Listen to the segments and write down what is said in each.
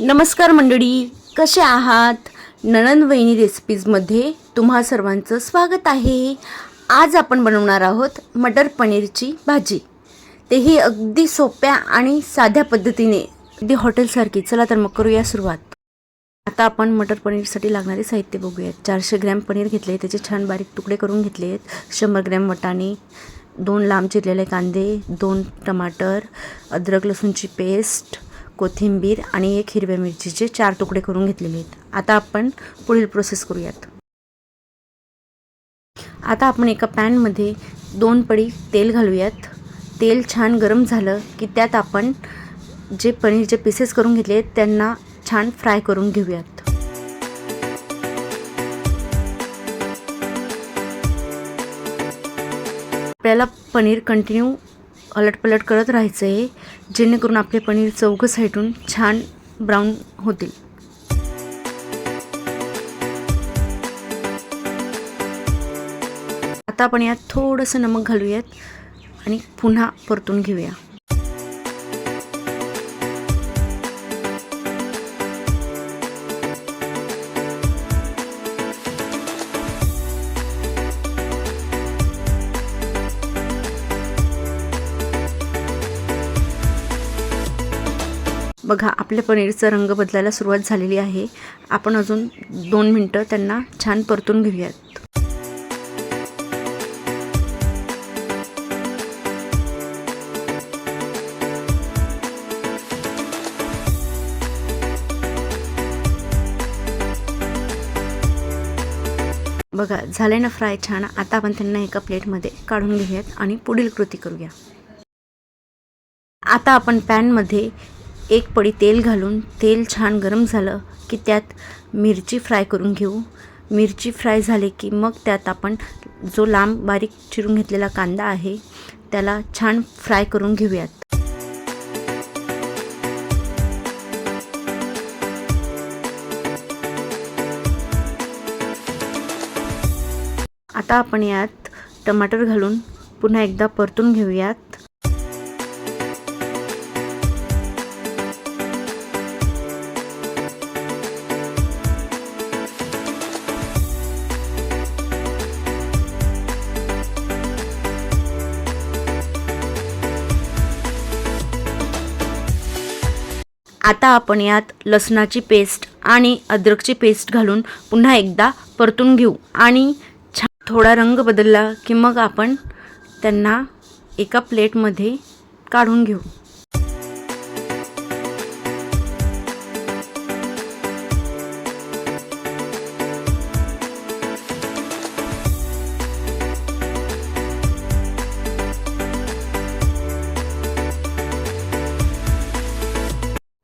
नमस्कार मंडळी कसे आहात? नणन वहिनी रेसिपीजमध्ये तुम्हा सर्वांचं स्वागत आहे. आज आपण बनवणार आहोत मटर पनीरची भाजी. तेही अगदी सोप्या आणि साध्या पद्धतीने. अगदी हॉटेलसारखी. चला तर मग करूया सुरुवात. आता आपण मटर पनीरसाठी लागणारे साहित्य बघूयात. चारशे ग्रॅम पनीर घेतले त्याचे छान बारीक तुकडे करून घेतले आहेत. शंभर ग्रॅम वटाणे दोन लांब चिरलेले कांदे दोन टमाटर अद्रक लसूणची पेस्ट कोथिंबीर आणि एक हिरव्या मिरचीचे चार तुकडे करून घेतलेले आहेत. आता आपण पुढील प्रोसेस करूयात. आता आपण एका पॅनमध्ये दोन पडी तेल घालूयात. तेल छान गरम झालं की त्यात आपण जे पनीरचे पीसेस करून घेतले आहेत त्यांना छान फ्राय करून घेऊयात. आपल्याला पनीर कंटिन्यू अलटपलट करत राहायचं आहे जेणेकरून आपले पनीर चौघं साईडून छान ब्राऊन होतील. आता आपण यात थोडंसं नमक घालूयात आणि पुन्हा परतून घेऊया. बघा आपल्या पनीरचा रंग बदलायला सुरुवात झालेली आहे. आपण अजून दोन मिनटं त्यांना छान परतून घेऊयात. बघा झाले ना फ्राय छान. आता आपण त्यांना एका प्लेटमध्ये काढून घेऊयात आणि पुढील कृती करूया. आता आपण पॅनमध्ये एक पडी तेल घालून तेल छान गरम झालं की त्यात मिरची फ्राय करून घेऊ. मिरची फ्राय झाली की मग त्यात आपण जो लांब बारीक चिरून घेतलेला कांदा आहे त्याला छान फ्राय करून घेऊयात. आता आपण यात टमाटर घालून पुन्हा एकदा परतून घेऊयात. आता आपण यात लसणाची पेस्ट आणि अद्रकची पेस्ट घालून पुन्हा एकदा परतून घेऊ. आणि छान थोडा रंग बदलला की मग आपण त्यांना एका प्लेटमध्ये काढून घेऊ.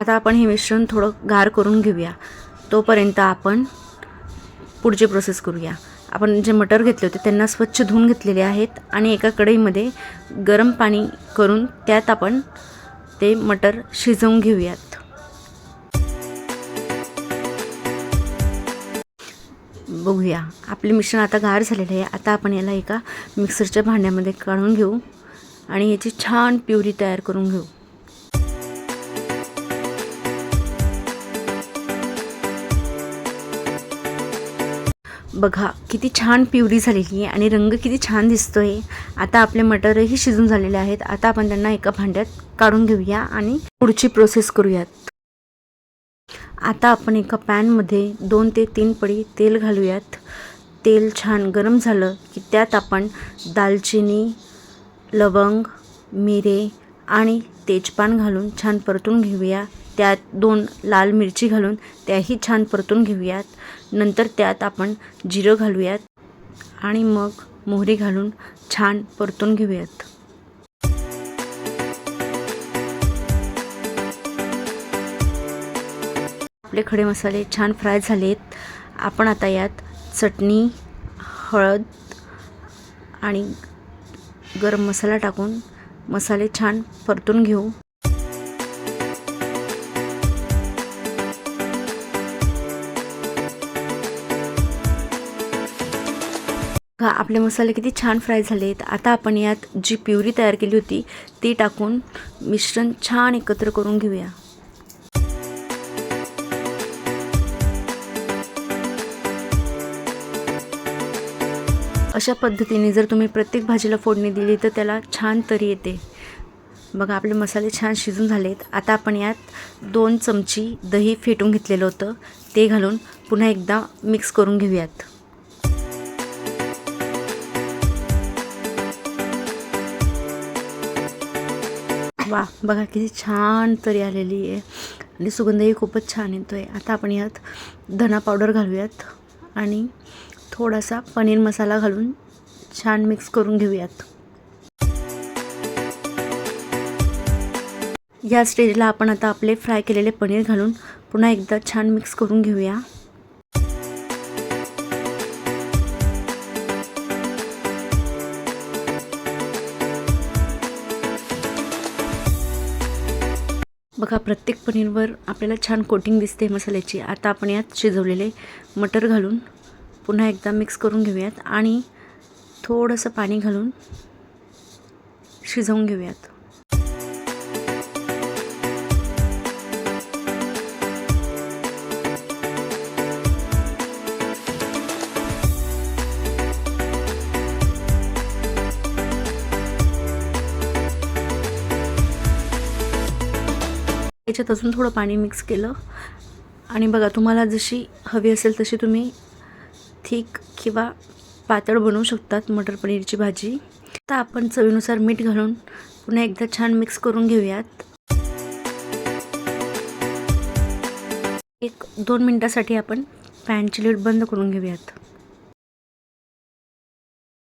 आता आपण हे मिश्रण थोडं गार करून घेऊया. तोपर्यंत आपण पुढची प्रोसेस करूया. आपण जे मटर घेतले होते त्यांना स्वच्छ धुवून घेतलेले आहेत आणि एका कढईमध्ये गरम पाणी करून त्यात आपण ते मटर शिजवून घेऊयात. बघूया. आपले मिश्रण आता गार झालेले आहे. आता आपण याला एका मिक्सरच्या भांड्यामध्ये काढून घेऊ आणि याची छान प्युरी तयार करून घेऊ. बघा किती छान पिवरी झालेली आहे आणि रंग किती छान दिसतो आहे आता आपले मटरही शिजून झालेले आहेत. आता आपण त्यांना एका भांड्यात काढून घेऊया आणि पुढची प्रोसेस करूयात. आता आपण एका पॅनमध्ये दोन ते तीन पडी तेल घालूयात. तेल छान गरम झालं की त्यात आपण दालचिनी लवंग मिरे आणि तेजपान घालून छान परतून घेऊया. त्यात दोन लाल मिरची घालून त्याही छान परतून घेऊयात. नंतर त्यात आपण जिरं घालूयात आणि मग मोहरी घालून छान परतून घेऊयात. आपले खडे मसाले छान फ्राय झालेत. आपण आता यात चटणी हळद आणि गरम मसाला टाकून मसाले छान परतून घेऊ. आपले मसाले किती छान फ्राय झाले आहेत आता आपण यात जी प्युरी तयार केली होती ती टाकून मिश्रण छान एकत्र करून घेऊया. अशा पद्धतीने जर तुम्ही प्रत्येक भाजीला फोडणी दिली तर त्याला छान तरी येते. बघा आपले मसाले छान शिजून झालेत. आता आपण यात दोन चमची दही फेटून घेतलेलं होतं. ते घालून पुन्हा एकदा मिक्स करून घेऊयात. वा बघा किती छान तरी आलेली आहे. आणि सुगंधही खूपच छान येतो आहे आता आपण यात धना पावडर घालूयात आणि थोडासा पनीर मसाला घालून छान मिक्स करून घेऊयात. या स्टेजला आपण आता आपले फ्राय केलेले पनीर घालून पुन्हा एकदा छान मिक्स करून घेऊया. बघा प्रत्येक पनीरवर आपल्याला छान कोटिंग दिसते मसाल्याची. आता आपण यात शिजवलेले मटर घालून पुन्हा एकदा मिक्स करून घेऊयात आणि थोडंसं पाणी घालून शिजवून घेऊयात. याच्यात अजून थोडं पाणी मिक्स केलं. आणि बघा तुम्हाला जशी हवी असेल तशी तुम्ही थिक किंवा पातळ बनवू शकतात मटर पनीरची भाजी. आता आपण चवीनुसार मीठ घालून पुन्हा एकदा छान मिक्स करून घेऊयात. एक दोन मिनटासाठी आपण पॅनची लीड बंद करून घेऊयात.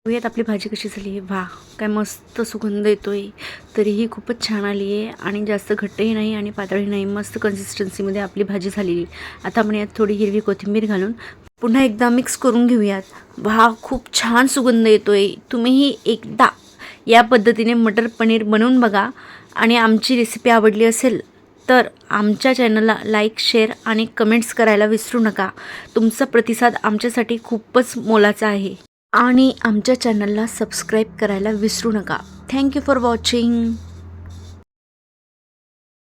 बघूयात आपली भाजी कशी झाली आहे. वा काय मस्त सुगंध येतोय. तरीही खूपच छान आली आहे आणि जास्त घट्टही नाही आणि पातळही नाही. मस्त कन्सिस्टन्सीमध्ये आपली भाजी झालेली आता आपण यात थोडी हिरवी कोथिंबीर घालून पुन्हा एकदा मिक्स करून घेऊयात. वा खूप छान सुगंध येतोय. तुम्हीही एकदा या पद्धतीने मटर पनीर बनवून बघा. आणि आमची रेसिपी आवडली असेल तर आमच्या चॅनलला लाईक शेअर आणि कमेंट्स करायला विसरू नका. तुमचा प्रतिसाद आमच्यासाठी खूपच मोलाचा आहे. आणि आमच्या चॅनलला सबस्क्राईब करायला विसरू नका. Thank you for watching